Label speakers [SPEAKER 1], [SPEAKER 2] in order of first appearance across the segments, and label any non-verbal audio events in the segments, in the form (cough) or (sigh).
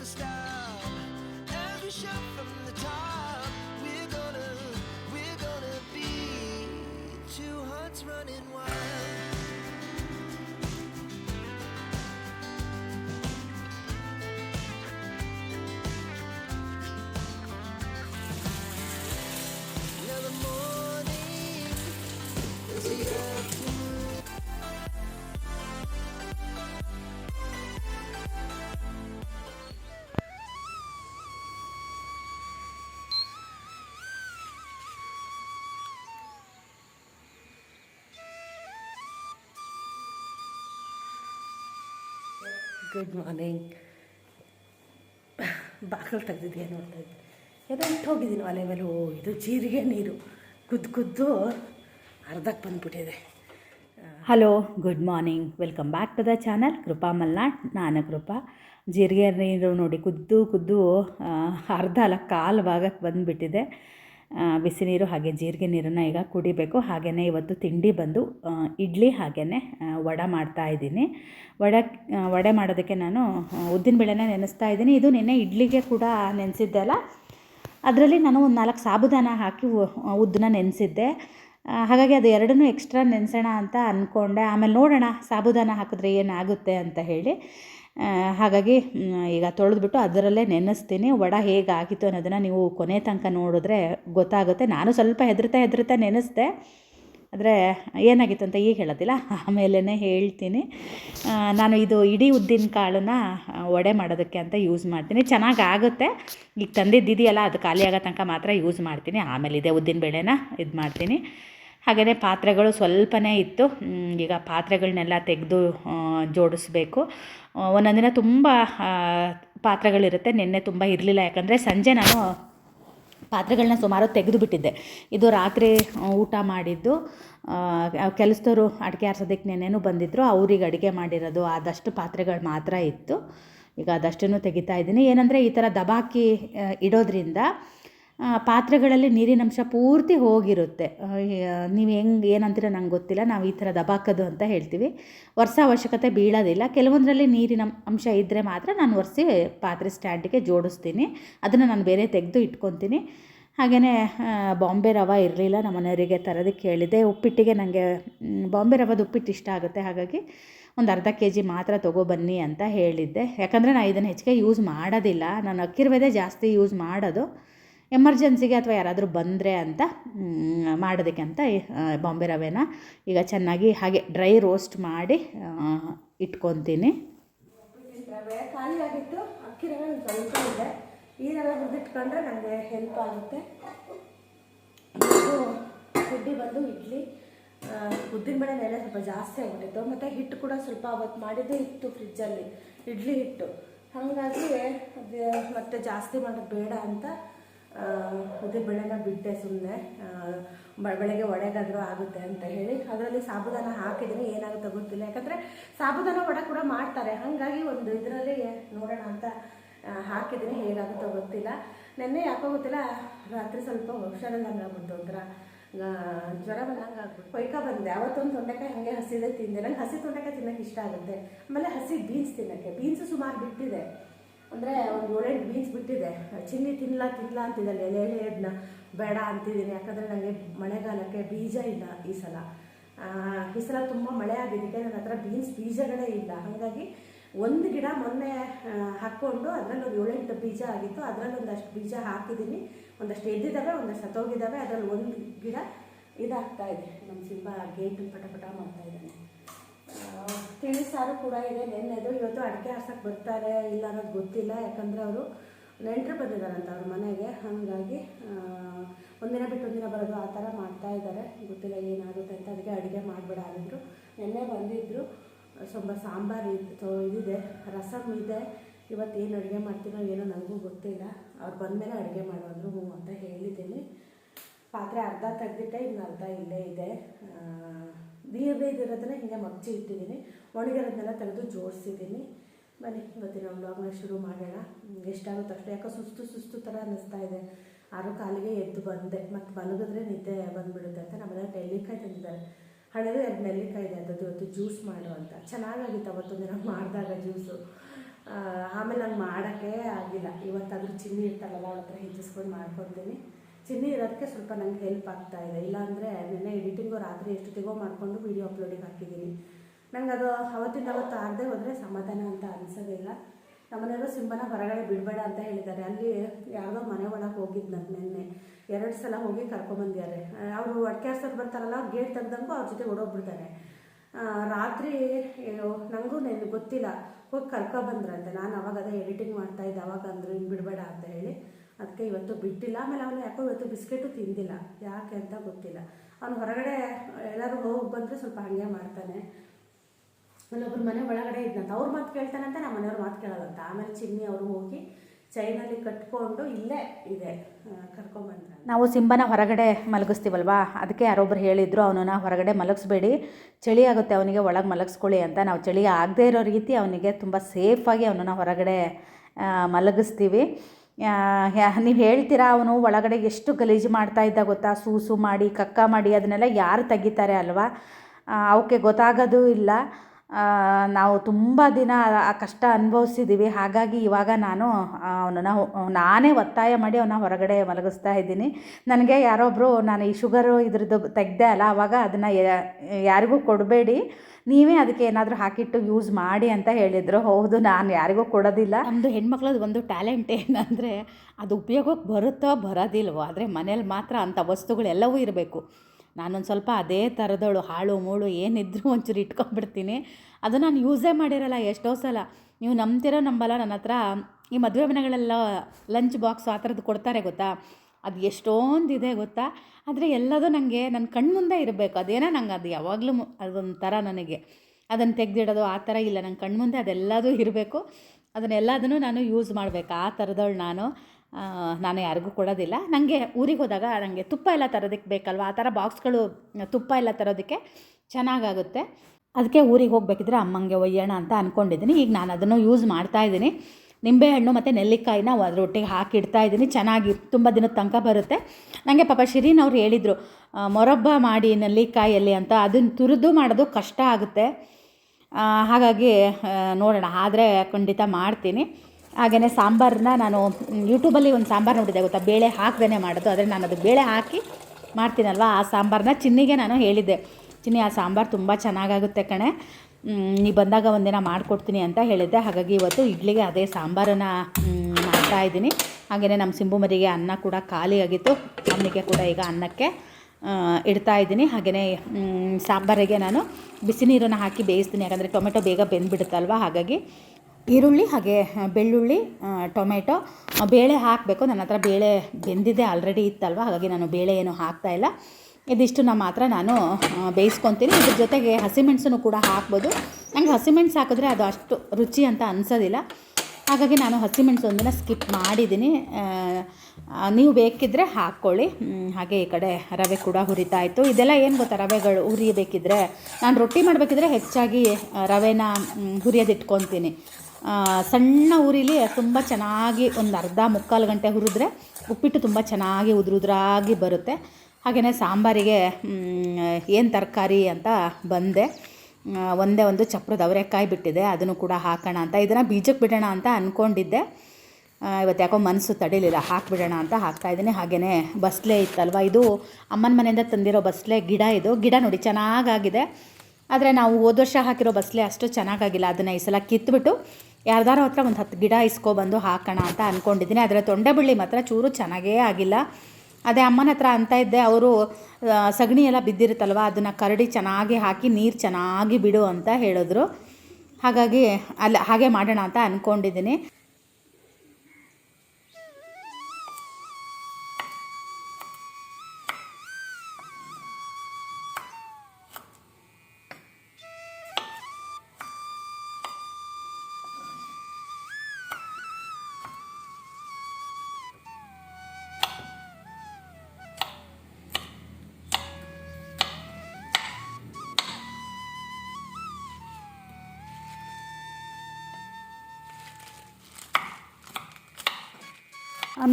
[SPEAKER 1] never stop. Every shot.
[SPEAKER 2] Good morning ಬಾಗಿಲು ತೆಗೆದಿದೆಯಾ ನೋಡ್ತಾ ಇದ್ದೀನಿ ಏನೋ ಹೋಗಿದ್ದೀನಿ ಒಲೆ ಮೇಲೆ. ಓ, ಇದು ಜೀರಿಗೆ ನೀರು. ಕುದ್ದು ಕುದ್ದು ಅರ್ಧಕ್ಕೆ ಬಂದುಬಿಟ್ಟಿದೆ.
[SPEAKER 3] Hello good morning welcome back to the channel Krupa Malnad ನಾನು ಕೃಪಾ ಜೀರಿಗೆ ನೀರು ನೋಡಿ ಕುದ್ದು ಕುದ್ದು ಅರ್ಧ ಅಲ್ಲ, ಕಾಲು ಭಾಗಕ್ಕೆ ಬಂದುಬಿಟ್ಟಿದೆ. ಬಿಸಿ ನೀರು ಹಾಗೆ ಜೀರಿಗೆ ನೀರನ್ನು ಈಗ ಕುಡಿಬೇಕು. ಹಾಗೆಯೇ ಇವತ್ತು ತಿಂಡಿ ಬಂದು ಇಡ್ಲಿ ಹಾಗೆಯೇ ವಡೆ ಮಾಡ್ತಾ ಇದ್ದೀನಿ. ವಡೆ ವಡೆ ಮಾಡೋದಕ್ಕೆ ನಾನು ಉದ್ದಿನ ಉದ್ದಿನಬೇಳೆನ ನೆನೆಸ್ತಾ ಇದ್ದೀನಿ. ಇದು ನಿನ್ನೆ ಇಡ್ಲಿಗೆ ಕೂಡ ನೆನೆಸಿದ್ದೆ ಅಲ್ಲ? ಅದರಲ್ಲಿ ನಾನು ಒಂದು ನಾಲ್ಕು ಸಾಬುದಾನ ಹಾಕಿ ಉದ್ದನ್ನ ನೆನೆಸಿದ್ದೆ. ಹಾಗಾಗಿ ಅದು ಎರಡನ್ನೂ ಎಕ್ಸ್ಟ್ರಾ ನೆನೆಸೋಣ ಅಂತ ಅಂದ್ಕೊಂಡೆ ಆಮೇಲೆ ನೋಡೋಣ, ಸಾಬುದಾನ ಹಾಕಿದ್ರೆ ಏನಾಗುತ್ತೆ ಅಂತ ಹೇಳಿ. ಹಾಗಾಗಿ ಈಗ ತೊಳೆದ್ಬಿಟ್ಟು ಅದರಲ್ಲೇ ನೆನೆಸ್ತೀನಿ. ವಡ ಹೇಗಾಗಿತ್ತು ಅನ್ನೋದನ್ನು ನೀವು ಕೊನೆ ತನಕ ನೋಡಿದ್ರೆ ಗೊತ್ತಾಗುತ್ತೆ. ನಾನು ಸ್ವಲ್ಪ ಹೆದರ್ತಾ ಹೆದರ್ತಾ ನೆನೆಸ್ದೆ. ಆದರೆ ಏನಾಗಿತ್ತು ಅಂತ ಈಗ ಹೇಳೋದಿಲ್ಲ. ಆಮೇಲೆ ಹೇಳ್ತೀನಿ. ನಾನು ಇದು ಇಡೀ ಉದ್ದಿನ ಕಾಳನ್ನ ವಡೆ ಮಾಡೋದಕ್ಕೆ ಅಂತ ಯೂಸ್ ಮಾಡ್ತೀನಿ. ಚೆನ್ನಾಗಿ ಆಗುತ್ತೆ. ಈಗ ತಂದಿದ್ದಿದೆಯಲ್ಲ, ಅದು ಖಾಲಿ ಆಗೋ ತನಕ ಮಾತ್ರ ಯೂಸ್ ಮಾಡ್ತೀನಿ. ಆಮೇಲೆ ಇದೆ ಉದ್ದಿನ ಬೇಳೆನ ಇದು ಮಾಡ್ತೀನಿ. ಹಾಗೆಯೇ ಪಾತ್ರೆಗಳು ಸ್ವಲ್ಪನೇ ಇತ್ತು. ಈಗ ಪಾತ್ರೆಗಳನ್ನೆಲ್ಲ ತೆಗೆದು ಜೋಡಿಸ್ಬೇಕು. ಒಂದೊಂದು ದಿನ ತುಂಬ ಪಾತ್ರಗಳಿರುತ್ತೆ. ನಿನ್ನೆ ತುಂಬ ಇರಲಿಲ್ಲ. ಯಾಕಂದರೆ ಸಂಜೆ ನಾನು ಪಾತ್ರೆಗಳನ್ನ ಸುಮಾರು ತೆಗೆದು ಬಿಟ್ಟಿದ್ದೆ ಇದು ರಾತ್ರಿ ಊಟ ಮಾಡಿದ್ದು ಕೆಲಸದವರು ಅಡುಗೆ ಆರ್ಸೋದಕ್ಕೆ ನೆನ್ನೆನೂ ಬಂದಿದ್ದರು ಅವ್ರಿಗೆ ಅಡುಗೆ ಮಾಡಿರೋದು, ಆದಷ್ಟು ಪಾತ್ರೆಗಳು ಮಾತ್ರ ಇತ್ತು. ಈಗ ಅದಷ್ಟನ್ನು ತೆಗಿತಾ ಇದ್ದೀನಿ. ಏನಂದರೆ ಈ ಥರ ದಬಾಕಿ ಇಡೋದ್ರಿಂದ ಪಾತ್ರೆಗಳಲ್ಲಿ ನೀರಿನಂಶ ಪೂರ್ತಿ ಹೋಗಿರುತ್ತೆ. ನೀವು ಹೆಂಗೆ, ಏನಂತೀರ ನಂಗೆ ಗೊತ್ತಿಲ್ಲ. ನಾವು ಈ ಥರ ದಬಾಕೋದು ಅಂತ ಹೇಳ್ತೀವಿ. ವರ್ಷ ಅವಶ್ಯಕತೆ ಬೀಳೋದಿಲ್ಲ. ಕೆಲವೊಂದರಲ್ಲಿ ನೀರಿನ ಅಂಶ ಇದ್ದರೆ ಮಾತ್ರ ನಾನು ಒರೆಸಿ ಪಾತ್ರೆ ಸ್ಟ್ಯಾಂಡಿಗೆ ಜೋಡಿಸ್ತೀನಿ. ಅದನ್ನು ನಾನು ಬೇರೆ ತೆಗೆದು ಇಟ್ಕೊತೀನಿ. ಹಾಗೆಯೇ ಬಾಂಬೆ ರವೆ ಇರಲಿಲ್ಲ, ನಮ್ಮ ಮನೆಯವರಿಗೆ ತರೋದಕ್ಕೆ ಹೇಳಿದೆ ಉಪ್ಪಿಟ್ಟಿಗೆ ನನಗೆ ಬಾಂಬೆ ರವದ ಉಪ್ಪಿಟ್ಟು ಇಷ್ಟ ಆಗುತ್ತೆ. ಹಾಗಾಗಿ ಒಂದು ಅರ್ಧ ಕೆ ಜಿ ಮಾತ್ರ ತೊಗೊಬನ್ನಿ ಅಂತ ಹೇಳಿದ್ದೆ. ಯಾಕಂದರೆ ನಾನು ಇದನ್ನು ಹೆಚ್ಚಿಗೆ ಯೂಸ್ ಮಾಡೋದಿಲ್ಲ. ನಾನು ಅಕ್ಕಿರ್ವೇದೇ ಜಾಸ್ತಿ ಯೂಸ್ ಮಾಡೋದು. ಎಮರ್ಜೆನ್ಸಿಗೆ ಅಥವಾ ಯಾರಾದರೂ ಬಂದರೆ ಅಂತ ಮಾಡೋದಕ್ಕೆ ಅಂತ ಬಾಂಬೆ ರವೆನ ಈಗ ಚೆನ್ನಾಗಿ ಹಾಗೆ ಡ್ರೈ ರೋಸ್ಟ್ ಮಾಡಿ ಇಟ್ಕೊತೀನಿ.
[SPEAKER 2] ರವೆ ಅಕ್ಕಿ ರವೆ ಸ್ವಲ್ಪ ಇದೆ. ಈ ರವೆ ಹುರಿದಿಟ್ಕೊಂಡ್ರೆ ನನಗೆ ಹೆಲ್ಪ್ ಆಗುತ್ತೆ. ಹುಡ್ಡಿ ಬಂದು ಇಡ್ಲಿ ಉದ್ದಿನಬೇಳೆ ನೆಲೆ ಸ್ವಲ್ಪ ಜಾಸ್ತಿ ಆಗ್ಬಿಟ್ಟಿತ್ತು. ಮತ್ತು ಹಿಟ್ಟು ಕೂಡ ಸ್ವಲ್ಪ ಅವತ್ತು ಮಾಡಿದ್ದೇ ಇತ್ತು ಫ್ರಿಜ್ಜಲ್ಲಿ ಇಡ್ಲಿ ಹಿಟ್ಟು. ಹಾಗಾಗಿ ಮತ್ತೆ ಜಾಸ್ತಿ ಮಾಡೋದು ಬೇಡ ಅಂತ ಉದ್ದಿನಬೇಳೆನ ಬಿಟ್ಟೆ ಸುಮ್ಮನೆ ಬೆಳಗ್ಗೆ ಒಡೆಗಾದರೂ ಆಗುತ್ತೆ ಅಂತ ಹೇಳಿ ಅದರಲ್ಲಿ ಸಾಬುದಾನ ಹಾಕಿದ್ರೆ ಏನಾಗುತ್ತೆ ಗೊತ್ತಿಲ್ಲ. ಯಾಕಂದರೆ ಸಾಬುದಾನ ಒಡೆ ಕೂಡ ಮಾಡ್ತಾರೆ. ಹಾಗಾಗಿ ಒಂದು ಇದರಲ್ಲಿ ನೋಡೋಣ ಅಂತ ಹಾಕಿದ್ರೆ ಹೇಗಾಗುತ್ತೋ ಗೊತ್ತಿಲ್ಲ. ನೆನ್ನೆ ಯಾಕೋ ಗೊತ್ತಿಲ್ಲ, ರಾತ್ರಿ ಸ್ವಲ್ಪ ಹುಷಾರಲ್ಲಂಗೆ ಆಗ್ಬಿಟ್ಟು ಒಂಥರ. ಜ್ವರ ಬಂದಂಗೆ ಆಗ್ಬಿಟ್ಟು ಕೊಯ್ಕ ಬಂದೆ. ಅವತ್ತೊಂದು ತೊಂಡೆಕಾಯಿ ಹಾಗೆ ಹಸಿದೆ ತಿಂದೆ. ನಂಗೆ ಹಸಿ ತೊಂಡೆಕಾಯಿ ತಿನ್ನೋಕೆ ಇಷ್ಟ ಆಗುತ್ತೆ. ಆಮೇಲೆ ಹಸಿ ಬೀನ್ಸ್ ತಿನ್ನೋಕ್ಕೆ. ಬೀನ್ಸು ಸುಮಾರು ಬಿಟ್ಟಿದೆ. ಅಂದರೆ ಒಂದು ಏಳೆಂಟು ಬೀನ್ಸ್ ಬಿಟ್ಟಿದೆ. ಚಿಲ್ಲಿ ತಿನ್ನಲ್ಲ ತಿನ್ನಲ್ಲ ಅಂತಿದ್ದಲ್ಲಿ ಎಲೆ ಎಲೆ ಅದನ್ನ ಬೇಡ ಅಂತಿದ್ದೀನಿ, ಯಾಕಂದರೆ ನನಗೆ ಮಳೆಗಾಲಕ್ಕೆ ಬೀಜ ಇಲ್ಲ ಈ ಸಲ. ಈ ಸಲ ತುಂಬ ಮಳೆ ಆಗಿದ್ದಕ್ಕೆ ನನ್ನ ಹತ್ರ ಬೀನ್ಸ್, ಬೀಜಗಳೇ ಇಲ್ಲ. ಹಾಗಾಗಿ ಒಂದು ಗಿಡ ಮೊನ್ನೆ ಹಾಕ್ಕೊಂಡು ಅದರಲ್ಲಿ ಒಂದು ಏಳೆಂಟು ಬೀಜ ಆಗಿತ್ತು. ಅದರಲ್ಲಿ ಒಂದಷ್ಟು ಬೀಜ ಹಾಕಿದ್ದೀನಿ. ಒಂದಷ್ಟು ಎದ್ದಿದ್ದಾವೆ, ಒಂದಷ್ಟು ಸತ್ತೋಗಿದ್ದಾವೆ ಅದರಲ್ಲಿ ಒಂದು ಗಿಡ ಇದಾಗ್ತಾ ಇದೆ. ನಮ್ಮ ಸಿಂಬ ಗೇಟ್ ಪಟ ಪಟ ಮಾಡ್ತಾ ಇದ್ದಾನೆ. ತಿಳಿ ಸಾರು ಕೂಡ ಇದೆ. ನೆನ್ನೆದು ಇವತ್ತು ಅಡಿಕೆ ಹಾರ್ಸಕ್ಕೆ ಬರ್ತಾರೆ ಇಲ್ಲ ಅನ್ನೋದು ಗೊತ್ತಿಲ್ಲ. ಯಾಕಂದರೆ ಅವರು ನೆಂಟರು ಬಂದಿದ್ದಾರಂತ ಅವ್ರ ಮನೆಗೆ. ಹಾಗಾಗಿ ಒಂದಿನ ಬಿಟ್ಟು ಒಂದಿನ ಬರೋದು ಆ ಥರ ಮಾಡ್ತಾ ಇದ್ದಾರೆ. ಗೊತ್ತಿಲ್ಲ ಏನಾಗುತ್ತೆ ಅಂತ ಅದಕ್ಕೆ ಅಡುಗೆ ಮಾಡಬೇಡ ಅಂದರು. ನೆನ್ನೆ ಬಂದಿದ್ದರು ಸ್ವಲ್ಪ ಸಾಂಬಾರು ಇತ್ತು ಇದಿದೆ. ರಸಮ್ ಇದೆ. ಇವತ್ತು ಏನು ಅಡುಗೆ ಮಾಡ್ತೀನೋ ಏನೋ ನನಗೂ ಗೊತ್ತಿಲ್ಲ. ಅವ್ರು ಬಂದಮೇಲೆ ಅಡುಗೆ ಮಾಡೋದ್ರು ಹ್ಞೂ ಅಂತ ಹೇಳಿದ್ದೀನಿ. ಪಾತ್ರೆ ಅರ್ಧ ತೆಗ್ದಿಟ್ಟೆ, ಇನ್ನು ಅರ್ಧ ಇಲ್ಲೇ ಇದೆ. ನೀರು ಇದ್ದಿರೋದನ್ನ ಹಿಂಗೆ ಮಗ್ಚಿ ಇಟ್ಟಿದ್ದೀನಿ. ಒಣಗಿರೋದನ್ನೆಲ್ಲ ತೆಗೆದು ಜೋಡಿಸಿದ್ದೀನಿ. ಬನ್ನಿ, ಇವತ್ತಿನ ಬ್ಲಾಗ್ನ ಶುರು ಮಾಡೋಣ. ಎಷ್ಟಾಗುತ್ತೋ ಅಷ್ಟೇ, ಯಾಕೋ ಸುಸ್ತು ಸುಸ್ತು ಥರ ಅನ್ನಿಸ್ತಾ ಇದೆ. ಆರು ಕಾಲಿಗೆ ಎದ್ದು ಬಂದೆ, ಮತ್ತು ಮಲಗಿದ್ರೆ ನಿದ್ದೆ ಬಂದುಬಿಡುತ್ತೆ ಅಂತ ನಮ್ಮನೆ ನೆಲ್ಲಿಕಾಯಿ ತಂದಿದ್ದಾರೆ. ಹಳೆದು ಎರಡು ನೆಲ್ಲಿಕಾಯಿ ಇದೆ ಅದು ಇವತ್ತು ಜ್ಯೂಸ್ ಮಾಡು ಅಂತ. ಚೆನ್ನಾಗಾಗಿತ್ತು ದಿನ ಮಾಡಿದಾಗ ಜ್ಯೂಸು. ಆಮೇಲೆ ನಾನು ಮಾಡೋಕ್ಕೆ ಆಗಿಲ್ಲ. ಇವತ್ತಾದ್ರೂ ಚಿನ್ನಿ ಇರ್ತಾರಲ್ಲ ಅವ್ರ ಹತ್ರ ಹೆಚ್ಚಿಸ್ಕೊಂಡು ಮಾಡ್ಕೊತೀನಿ. ಚಿನ್ನಿ ಇರೋದಕ್ಕೆ ಸ್ವಲ್ಪ ನಂಗೆ ಹೆಲ್ಪ್ ಆಗ್ತಾ ಇದೆ. ಇಲ್ಲಾಂದರೆ ನಿನ್ನೆ ಎಡಿಟಿಂಗು ರಾತ್ರಿ ಎಷ್ಟೊತ್ತಿಗೋ ಮಾಡಿಕೊಂಡು ವಿಡಿಯೋ ಅಪ್ಲೋಡಿಗೆ ಹಾಕಿದ್ದೀನಿ. ನಂಗೆ ಅದು ಅವತ್ತಿಂದ ಅವತ್ತು ಆಗದೆ ಹೋದರೆ ಸಮಾಧಾನ ಅಂತ ಅನಿಸೋದಿಲ್ಲ ನಮ್ಮನೆಯವರು ಸಿಂಬನ ಹೊರಗಡೆ ಬಿಡಬೇಡ ಅಂತ ಹೇಳಿದ್ದಾರೆ. ಅಲ್ಲಿ ಯಾವುದೋ ಮನೆ ಒಳಗೆ ಹೋಗಿದ್ದು ನಾನು ನಿನ್ನೆ. ಎರಡು ಸಲ ಹೋಗಿ ಕರ್ಕೊಂಬಂದಿದ್ದಾರೆ. ಅವರು ಅಡ್ಕೆ ಹರ್ಸೋದು ಬರ್ತಾರಲ್ಲ, ಅವ್ರು ಗೇಟ್ ತೆಗ್ದಂಗೂ ಅವ್ರ ಜೊತೆ ಓಡೋಗ್ಬಿಡ್ತಾರೆ. ರಾತ್ರಿ ನನಗೂ ನೆನ್, ಗೊತ್ತಿಲ್ಲ. ಹೋಗಿ ಕರ್ಕೊಬಂದ್ರಂತೆ ನಾನು ಅವಾಗ ಅದೇ ಎಡಿಟಿಂಗ್ ಮಾಡ್ತಾ ಇದ್ದೆ. ಅವಾಗ ಅಂದರು ಹಿಂಗೆ ಬಿಡಬೇಡ ಅಂತ ಹೇಳಿ. ಅದಕ್ಕೆ ಇವತ್ತು ಬಿಟ್ಟಿಲ್ಲ. ಆಮೇಲೆ ಅವನು ಯಾಕೋ ಇವತ್ತು ಬಿಸ್ಕೆಟು ತಿಂದಿಲ್ಲ. ಯಾಕೆ ಅಂತ ಗೊತ್ತಿಲ್ಲ. ಅವನು ಹೊರಗಡೆ, ಎಲ್ಲರೂ ಹೋಗಿ ಬಂದರೆ ಸ್ವಲ್ಪ ಹಂಗೆ ಮಾಡ್ತಾನೆ. ಅಲ್ಲೊಬ್ರು ಮನೆ ಒಳಗಡೆ ಇದ್ದಂತ ಅವ್ರ ಮಾತು ಕೇಳ್ತಾನಂತ ನಮ್ಮ ಮನೆಯವ್ರ ಮಾತು ಕೇಳೋದಂತ. ಆಮೇಲೆ ಚಿನ್ನಿ ಅವರು ಹೋಗಿ ಚೈನಲ್ಲಿ ಕಟ್ಕೊಂಡು ಇಲ್ಲೇ ಇದೆ ಕರ್ಕೊಂಡ್ಬಂದ
[SPEAKER 3] ನಾವು ಸಿಂಬನ ಹೊರಗಡೆ ಮಲಗಿಸ್ತೀವಲ್ವಾ? ಅದಕ್ಕೆ ಯಾರೊಬ್ರು ಹೇಳಿದ್ರು, ಅವನನ್ನ ಹೊರಗಡೆ ಮಲಗಿಸ್ಬೇಡಿ. ಚಳಿ ಆಗುತ್ತೆ, ಅವನಿಗೆ ಒಳಗೆ ಮಲಗಿಸ್ಕೊಳ್ಳಿ ಅಂತ. ನಾವು ಚಳಿ ಆಗದೇ ಇರೋ ರೀತಿ ಅವನಿಗೆ ತುಂಬ ಸೇಫಾಗಿ ಅವನನ್ನು ಹೊರಗಡೆ ಮಲಗಿಸ್ತೀವಿ. ನೀವು ಹೇಳ್ತೀರಾ ಅವನು ಒಳಗಡೆ ಎಷ್ಟು ಗಲೀಜು ಮಾಡ್ತಾ ಇದ್ದ ಗೊತ್ತಾ? ಸೂಸು ಮಾಡಿ, ಕಕ್ಕ ಮಾಡಿ, ಅದನ್ನೆಲ್ಲ ಯಾರು ತೆಗಿತಾರೆ ಅಲ್ವಾ? ಅವಕ್ಕೆ ಗೊತ್ತಾಗೋದು ಇಲ್ಲ. ನಾವು ತುಂಬ ದಿನ ಆ ಕಷ್ಟ ಅನುಭವಿಸಿದ್ದೀವಿ ಹಾಗಾಗಿ ಇವಾಗ ನಾನು ಅವನನ್ನು ನಾನೇ ಒತ್ತಾಯ ಮಾಡಿ ಅವನ ಹೊರಗಡೆ ಮಲಗಿಸ್ತಾ ಇದ್ದೀನಿ. ನನಗೆ ಯಾರೊಬ್ಬರು ನಾನು ಈ ಶುಗರು ಇದ್ರದ್ದು ತೆಗ್ದೆ ಅಲ್ಲ, ಅವಾಗ ಅದನ್ನು ಯಾರಿಗೂ ಕೊಡಬೇಡಿ. ನೀವೇ ಅದಕ್ಕೆ ಏನಾದರೂ ಹಾಕಿಟ್ಟು ಯೂಸ್ ಮಾಡಿ ಅಂತ ಹೇಳಿದರು. ಹೌದು, ನಾನು ಯಾರಿಗೂ ಕೊಡೋದಿಲ್ಲ. ನಮ್ಮದು ಹೆಣ್ಮಕ್ಳದ್ದು ಒಂದು ಟ್ಯಾಲೆಂಟ್ ಏನಂದರೆ ಅದು ಉಪಯೋಗಕ್ಕೆ ಬರುತ್ತೋ ಬರೋದಿಲ್ವೋ, ಆದರೆ ಮನೇಲಿ ಮಾತ್ರ ಅಂಥ ವಸ್ತುಗಳೆಲ್ಲವೂ ಇರಬೇಕು. ನಾನೊಂದು ಸ್ವಲ್ಪ ಅದೇ ಥರದವಳು ಹಾಳು, ಮೂಳು ಏನಿದ್ರೂ ಒಂಚೂರು ಇಟ್ಕೊಂಡ್ಬಿಡ್ತೀನಿ. ಅದು ನಾನು ಯೂಸೇ ಮಾಡಿರಲ್ಲ ಎಷ್ಟೋ ಸಲ. ನೀವು ನಂಬ್ತಿರೋ ನಂಬಲ್ಲ ನನ್ನ ಹತ್ರ ಈ ಮದುವೆ ಮನೆಗಳೆಲ್ಲ ಲಂಚ್ ಬಾಕ್ಸ್ ಆ ಥರದ್ದು ಕೊಡ್ತಾರೆ ಗೊತ್ತಾ? ಅದು ಎಷ್ಟೊಂದಿದೆ ಗೊತ್ತಾ? ಆದರೆ ಎಲ್ಲದೂ ನನಗೆ ನನ್ನ ಕಣ್ಮುಂದೆ ಇರಬೇಕು. ಅದೇನೋ ನಂಗೆ ಅದು ಯಾವಾಗಲೂ ಅದೊಂಥರ ನನಗೆ. ಅದನ್ನು ತೆಗೆದಿಡೋದು ಆ ಥರ ಇಲ್ಲ. ನನ್ನ ಕಣ್ಮುಂದೆ ಅದೆಲ್ಲದೂ ಇರಬೇಕು. ಅದನ್ನೆಲ್ಲದನ್ನು ನಾನು ಯೂಸ್ ಮಾಡಬೇಕು. ಆ ಥರದವಳು ನಾನು. ನಾನು ಯಾರಿಗೂ ಕೊಡೋದಿಲ್ಲ. ನನಗೆ ಊರಿಗೆ ಹೋದಾಗ ನನಗೆ ತುಪ್ಪ ಎಲ್ಲ ತರೋದಕ್ಕೆ ಬೇಕಲ್ವ? ಆ ಥರ ಬಾಕ್ಸ್ಗಳು, ತುಪ್ಪ ಎಲ್ಲ ತರೋದಕ್ಕೆ ಚೆನ್ನಾಗಾಗುತ್ತೆ. ಅದಕ್ಕೆ ಊರಿಗೆ ಹೋಗಬೇಕಿದ್ರೆ ಅಮ್ಮಂಗೆ ಒಯ್ಯೋಣ ಅಂತ ಅಂದ್ಕೊಂಡಿದ್ದೀನಿ ಈಗ ನಾನು ಅದನ್ನು ಯೂಸ್ ಮಾಡ್ತಾ ಇದ್ದೀನಿ. ನಿಂಬೆಹಣ್ಣು ಮತ್ತು ನೆಲ್ಲಿಕಾಯಿನ ಅದರೊಟ್ಟಿಗೆ ಹಾಕಿ ಇಡ್ತಾ ಇದ್ದೀನಿ. ಚೆನ್ನಾಗಿ ತುಂಬ ದಿನದ ತನಕ ಬರುತ್ತೆ. ನನಗೆ ಪಾಪ ಶಿರೀನ್ ಅವ್ರು ಹೇಳಿದರು ಮೊರಬ್ಬ ಮಾಡಿ ನೆಲ್ಲಿಕಾಯಲ್ಲಿ ಅಂತ. ಅದನ್ನು ತುರಿದು ಮಾಡೋದು ಕಷ್ಟ ಆಗುತ್ತೆ. ಹಾಗಾಗಿ ನೋಡೋಣ. ಆದರೆ ಖಂಡಿತ ಮಾಡ್ತೀನಿ. ಹಾಗೆಯೇ ಸಾಂಬಾರನ್ನ ನಾನು ಯೂಟ್ಯೂಬಲ್ಲಿ ಒಂದು ಸಾಂಬಾರು ನೋಡಿದೆ ಗೊತ್ತಾ? ಬೇಳೆ ಹಾಕ್ದೇ ಮಾಡೋದು. ಆದರೆ ನಾನು ಅದು ಬೇಳೆ ಹಾಕಿ ಮಾಡ್ತೀನಲ್ವ? ಆ ಸಾಂಬಾರನ್ನ ಚಿನ್ನಿಗೆ ನಾನು ಹೇಳಿದ್ದೆ, ಚಿನ್ನಿ, ಆ ಸಾಂಬಾರು ತುಂಬ ಚೆನ್ನಾಗಾಗುತ್ತೆ ಕಣೆ. ನೀ ಬಂದಾಗ ಒಂದಿನ ಮಾಡಿಕೊಡ್ತೀನಿ ಅಂತ ಹೇಳಿದ್ದೆ. ಹಾಗಾಗಿ ಇವತ್ತು ಇಡ್ಲಿಗೆ ಅದೇ ಸಾಂಬಾರನ್ನು ಮಾಡ್ತಾ ಇದ್ದೀನಿ. ಹಾಗೆಯೇ ನಮ್ಮ ಸಿಂಬು ಮರಿಗೆ ಅನ್ನ ಕೂಡ ಖಾಲಿಯಾಗಿತ್ತು ಅವನಿಗೆ ಕೂಡ ಈಗ ಅನ್ನಕ್ಕೆ ಇಡ್ತಾ ಇದ್ದೀನಿ. ಹಾಗೆಯೇ ಸಾಂಬಾರಿಗೆ ನಾನು ಬಿಸಿ ನೀರನ್ನು ಹಾಕಿ ಬೇಯಿಸ್ತೀನಿ. ಯಾಕಂದರೆ ಟೊಮೆಟೊ ಬೇಗ ಬೆಂದ್ಬಿಡುತ್ತಲ್ವ? ಹಾಗಾಗಿ ಈರುಳ್ಳಿ ಹಾಗೆ ಬೆಳ್ಳುಳ್ಳಿ ಟೊಮೆಟೊ ಬೇಳೆ ಹಾಕಬೇಕು. ನನ್ನ ಹತ್ರ ಬೇಳೆ ಬೆಂದಿದೆ, ಆಲ್ರೆಡಿ ಇತ್ತಲ್ವ? ಹಾಗಾಗಿ ನಾನು ಬೇಳೆ ಏನು ಹಾಕ್ತಾ ಇಲ್ಲ ನಾನು ಮಾತ್ರ ನಾನು ಬೇಯಿಸ್ಕೊತೀನಿ. ಇದ್ರ ಜೊತೆಗೆ ಹಸಿಮೆಣಸನ್ನು ಕೂಡ ಹಾಕ್ಬೋದು. ನನಗೆ ಹಸಿಮೆಣ್ಸು ಹಾಕಿದ್ರೆ ಅದು ಅಷ್ಟು ರುಚಿ ಅಂತ ಅನಿಸೋದಿಲ್ಲ. ಹಾಗಾಗಿ ನಾನು ಹಸಿಮೆಣಸು ಒಂದನ್ನು ಸ್ಕಿಪ್ ಮಾಡಿದ್ದೀನಿ. ನೀವು ಬೇಕಿದ್ದರೆ ಹಾಕ್ಕೊಳ್ಳಿ. ಹಾಗೆ ಈ ಕಡೆ ರವೆ ಕೂಡ ಹುರಿತಾ ಇತ್ತು ಇದೆಲ್ಲ ಏನು ಗೊತ್ತಾ ರವೆಗಳು ಹುರಿಯಬೇಕಿದ್ರೆ ನಾನು ರೊಟ್ಟಿ ಮಾಡಬೇಕಿದ್ರೆ ಹೆಚ್ಚಾಗಿ ರವೆನ ಹುರಿಯೋದಿಟ್ಕೊತೀನಿ. ಸಣ್ಣ ಉರಿಲಿ ತುಂಬ ಚೆನ್ನಾಗಿ ಒಂದು ಅರ್ಧ ಮುಕ್ಕಾಲು ಗಂಟೆ ಹುರಿದ್ರೆ ಉಪ್ಪಿಟ್ಟು ತುಂಬ ಚೆನ್ನಾಗಿ ಉದುರುದ್ರಾಗಿ ಬರುತ್ತೆ. ಹಾಗೆಯೇ ಸಾಂಬಾರಿಗೆ ಏನು ತರಕಾರಿ ಅಂತ ಬಂದೆ. ಒಂದೇ ಒಂದು ಚಪ್ರದ ಅವರೆಕಾಯಿ ಬಿಟ್ಟಿದೆ, ಅದನ್ನು ಕೂಡ ಹಾಕೋಣ ಅಂತ. ಇದನ್ನು ಬೀಜಕ್ಕೆ ಬಿಡೋಣ ಅಂತ ಅಂದ್ಕೊಂಡಿದ್ದೆ ಇವತ್ತು ಯಾಕೋ ಮನಸ್ಸು ತಡಿಲಿಲ್ಲ, ಹಾಕಿಬಿಡೋಣ ಅಂತ ಹಾಕ್ತಾಯಿದ್ದೀನಿ ಹಾಗೆಯೇ ಬಸ್ಲೆ ಇತ್ತಲ್ವ, ಇದು ಅಮ್ಮನ ಮನೆಯಿಂದ ತಂದಿರೋ ಬಸ್ಲೆ ಗಿಡ ಇದು. ಗಿಡ ನೋಡಿ ಚೆನ್ನಾಗಾಗಿದೆ. ಆದರೆ ನಾವು ಹೋದ ವರ್ಷ ಹಾಕಿರೋ ಬಸ್ಲೆ ಅಷ್ಟು ಚೆನ್ನಾಗಾಗಿಲ್ಲ, ಅದನ್ನು ಈ ಸಲ ಕಿತ್ಬಿಟ್ಟು ಯಾರ್ದಾರೋ ಹತ್ರ ಒಂದು ಹತ್ತು ಗಿಡ ಇಸ್ಕೊಬಂದು ಹಾಕೋಣ ಅಂತ ಅಂದ್ಕೊಂಡಿದ್ದೀನಿ ಆದರೆ ತೊಂಡೆ ಬಳ್ಳಿ ಮಾತ್ರ ಚೂರು ಚೆನ್ನಾಗೇ ಆಗಿಲ್ಲ. ಅದೇ ಅಮ್ಮನ ಹತ್ರ ಅಂತ ಇದ್ದೆ, ಅವರು ಸಗಣಿ ಎಲ್ಲ ಬಿದ್ದಿರುತ್ತಲ್ವ, ಅದನ್ನು ಕರಡಿ ಚೆನ್ನಾಗಿ ಹಾಕಿ ನೀರು ಚೆನ್ನಾಗಿ ಬಿಡು ಅಂತ ಹೇಳಿದ್ರು. ಹಾಗಾಗಿ ಅಲ್ಲಿ, ಹಾಗೆ ಮಾಡೋಣ ಅಂತ ಅಂದ್ಕೊಂಡಿದ್ದೀನಿ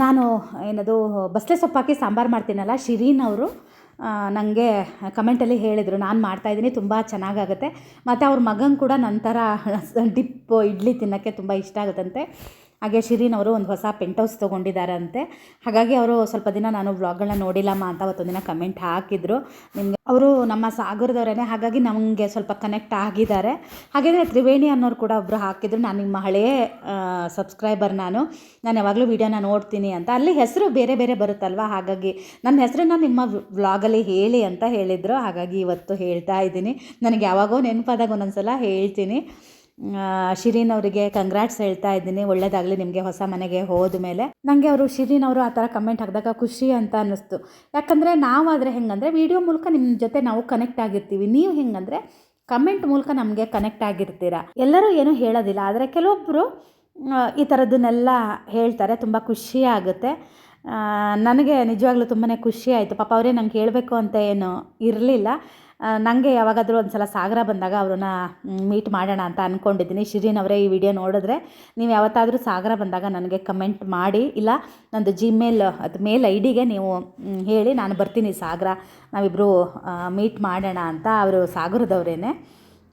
[SPEAKER 3] ನಾನು ಏನದು ಬಸಳೆ ಸೊಪ್ಪು ಹಾಕಿ ಸಾಂಬಾರು ಮಾಡ್ತೀನಲ್ಲ, ಶಿರೀನ್ ಅವರು ನನಗೆ ಕಮೆಂಟಲ್ಲಿ ಹೇಳಿದರು. ನಾನು ಮಾಡ್ತಾಯಿದ್ದೀನಿ ತುಂಬ ಚೆನ್ನಾಗಾಗುತ್ತೆ. ಮತ್ತು ಅವ್ರ ಮಗಂಗೆ ಕೂಡ ನನ್ನ ಥರ (laughs) ಡಿಪ್ ಇಡ್ಲಿ ತಿನ್ನೋಕ್ಕೆ ತುಂಬ ಇಷ್ಟ ಆಗುತ್ತಂತೆ. ಹಾಗೆ ಶಿರೀನ್ ಅವರು ಒಂದು ಹೊಸ ಪೆಂಟ್ ಹೌಸ್ ತೊಗೊಂಡಿದ್ದಾರಂತೆ. ಹಾಗಾಗಿ ಅವರು ಸ್ವಲ್ಪ ದಿನ ನಾನು ವ್ಲಾಗ್ಗಳನ್ನ ನೋಡಿಲ್ಲಮ್ಮ ಅಂತ ದಿನ ಕಮೆಂಟ್ ಹಾಕಿದರು. ನಿಮಗೆ ಅವರು ನಮ್ಮ ಸಾಗರದವರೇ ಹಾಗಾಗಿ ನಮಗೆ ಸ್ವಲ್ಪ ಕನೆಕ್ಟ್ ಆಗಿದ್ದಾರೆ. ಹಾಗೆಯೇ ತ್ರಿವೇಣಿ ಅನ್ನೋರು ಕೂಡ ಒಬ್ಬರು ಹಾಕಿದ್ರು. ನಾನು ನಿಮ್ಮ ಹಳೆಯ ಸಬ್ಸ್ಕ್ರೈಬರ್ ನಾನು. ನಾನು ಯಾವಾಗಲೂ ವೀಡಿಯೋನ ನೋಡ್ತೀನಿ ಅಂತ. ಅಲ್ಲಿ ಹೆಸರು ಬೇರೆ ಬೇರೆ ಬರುತ್ತಲ್ವ? ಹಾಗಾಗಿ ನನ್ನ ಹೆಸರನ್ನ ನಿಮ್ಮ ವ್ಲಾಗಲ್ಲಿ ಹೇಳಿ ಅಂತ ಹೇಳಿದರು. ಹಾಗಾಗಿ ಇವತ್ತು ಹೇಳ್ತಾ ಇದ್ದೀನಿ. ನನಗೆ ಯಾವಾಗೋ ನೆನಪಾದಾಗ ಒಂದೊಂದ್ಸಲ ಹೇಳ್ತೀನಿ. ಆ, ಶಿರೀನ್ ಅವರಿಗೆ ಕಂಗ್ರಾಟ್ಸ್ ಹೇಳ್ತಾ ಇದ್ದೀನಿ. ಒಳ್ಳೇದಾಗಲಿ ನಿಮಗೆ ಹೊಸ ಮನೆಗೆ ಹೋದ ಮೇಲೆ. ನನಗೆ ಅವರು ಶಿರೀನ್ ಅವರು ಆ ಥರ ಕಮೆಂಟ್ ಹಾಕಿದಾಗ ಖುಷಿ ಅಂತ ಅನ್ನಿಸ್ತು. ಯಾಕಂದರೆ ನಾವಾದರೆ ಹೆಂಗಂದರೆ ವಿಡಿಯೋ ಮೂಲಕ ನಿಮ್ಮ ಜೊತೆ ನಾವು ಕನೆಕ್ಟ್ ಆಗಿರ್ತೀವಿ. ನೀವು ಹೆಂಗಂದರೆ ಕಮೆಂಟ್ ಮೂಲಕ ನಮಗೆ ಕನೆಕ್ಟ್ ಆಗಿರ್ತೀರ. ಎಲ್ಲರೂ ಏನೂ ಹೇಳೋದಿಲ್ಲ. ಆದರೆ ಕೆಲವೊಬ್ಬರು ಈ ಥರದ್ದನ್ನೆಲ್ಲ ಹೇಳ್ತಾರೆ. ತುಂಬ ಖುಷಿ ಆಗುತ್ತೆ. ನನಗೆ ನಿಜವಾಗ್ಲೂ ತುಂಬಾ ಖುಷಿ ಆಯಿತು. ಪಾಪ ಅವರೇ ನಂಗೆ ಹೇಳಬೇಕು ಅಂತ ಏನು ಇರಲಿಲ್ಲ. ನನಗೆ ಯಾವಾಗಾದರೂ ಒಂದು ಸಲ ಸಾಗರ ಬಂದಾಗ ಅವ್ರನ್ನ ಮೀಟ್ ಮಾಡೋಣ ಅಂತ ಅಂದ್ಕೊಂಡಿದ್ದೀನಿ ಶಿರೀನ್ ಅವರೇ ಈ ವಿಡಿಯೋ ನೋಡಿದ್ರೆ ನೀವು ಯಾವತ್ತಾದರೂ ಸಾಗರ ಬಂದಾಗ ನನಗೆ ಕಮೆಂಟ್ ಮಾಡಿ, ಇಲ್ಲ, ನಂದು ಜಿಮೇಲ್ ಅದು ಮೇಲ್ ಐ ಡಿಗೆ ನೀವು ಹೇಳಿ ನಾನು ಬರ್ತೀನಿ ಸಾಗರ. ನಾವಿಬ್ಬರು ಮೀಟ್ ಮಾಡೋಣ ಅಂತ ಅವರು ಸಾಗರದವರೇನೆ.